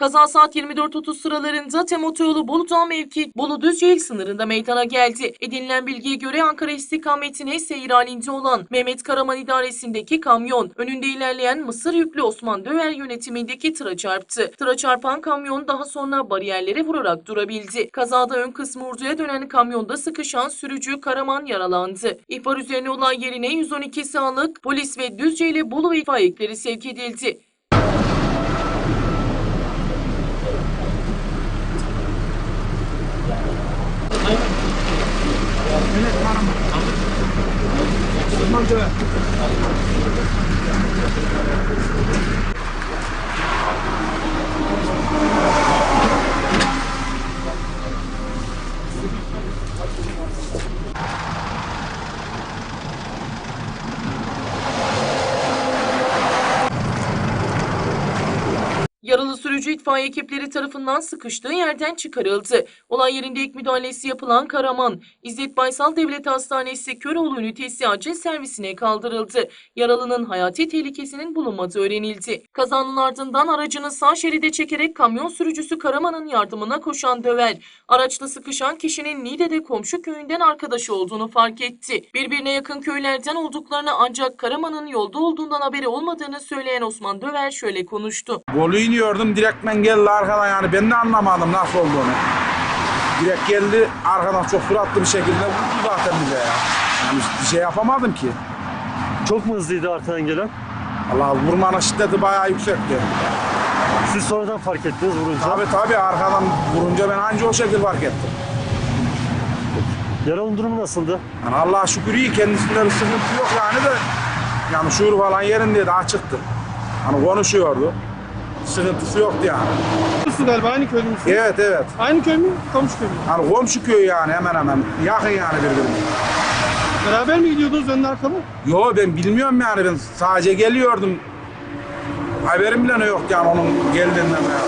Kaza saat 24.30 sıralarında Temotoyolu Bolu mevki Bolu Düzce il sınırında meydana geldi. Edinilen bilgiye göre Ankara istikametine seyir halinde olan Mehmet Karaman idaresindeki kamyon önünde ilerleyen Mısır yüklü Osman Döver yönetimindeki tıra çarptı. Tıra çarpan kamyon daha sonra bariyerlere vurarak durabildi. Kazada ön kısmı Urdu'ya dönen kamyonda sıkışan sürücü Karaman yaralandı. İhbar üzerine olay yerine 112 sağlık, polis ve Düzce ile Bolu itfaiye ekleri sevk edildi. Amca. Yaralı sürücü itfaiye ekipleri tarafından sıkıştığı yerden çıkarıldı. Olay yerinde ilk müdahalesi yapılan Karaman, İzzet Baysal Devlet Hastanesi Köroğlu ünitesi acil servisine kaldırıldı. Yaralının hayati tehlikesinin bulunmadığı öğrenildi. Kazanın ardından aracını sağ şeride çekerek kamyon sürücüsü Karaman'ın yardımına koşan Döver, araçla sıkışan kişinin Niğde'de komşu köyünden arkadaşı olduğunu fark etti. Birbirine yakın köylerden olduklarını ancak Karaman'ın yolda olduğundan haberi olmadığını söyleyen Osman Döver şöyle konuştu. Bolu iniyordum direktmen geldi arkadan yani ben de anlamadım nasıl olduğunu. Direkt geldi arkadan çok suratlı bir şekilde vurdu zaten bize ya. Yani bir şey yapamadım ki. Çok mu hızlıydı arkadan gelen? Allah vurmanın şiddeti bayağı yüksekti. Siz sonradan fark ettiniz vurunca. Tabi tabi arkadan vurunca ben anca o şekilde fark ettim. Yaralının durumu nasıldı? Yani Allah'a şükür iyi kendisinde bir sıkıntı yok yani de yani şuur falan yerindeydi açıktı. Hani konuşuyordu. Sıkıntısı yoktu yani. Musun galiba aynı köylü müsün? Evet evet. Aynı köy mü? Komşu köy mü? Hani komşu köy yani hemen hemen. Yakın yani birbirine. Beraber mi gidiyordunuz önde arkalı? Yo ben bilmiyorum yani ben sadece geliyordum. Haberim bile yok yani onun geldiğinden veya.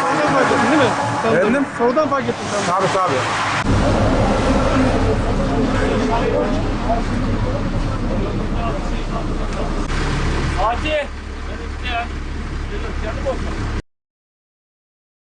Sonradan fark ettin değil mi? Tanıdım. Efendim? Sonradan fark ettim tamam. Tabii tabii. Lilla, kan det vara så?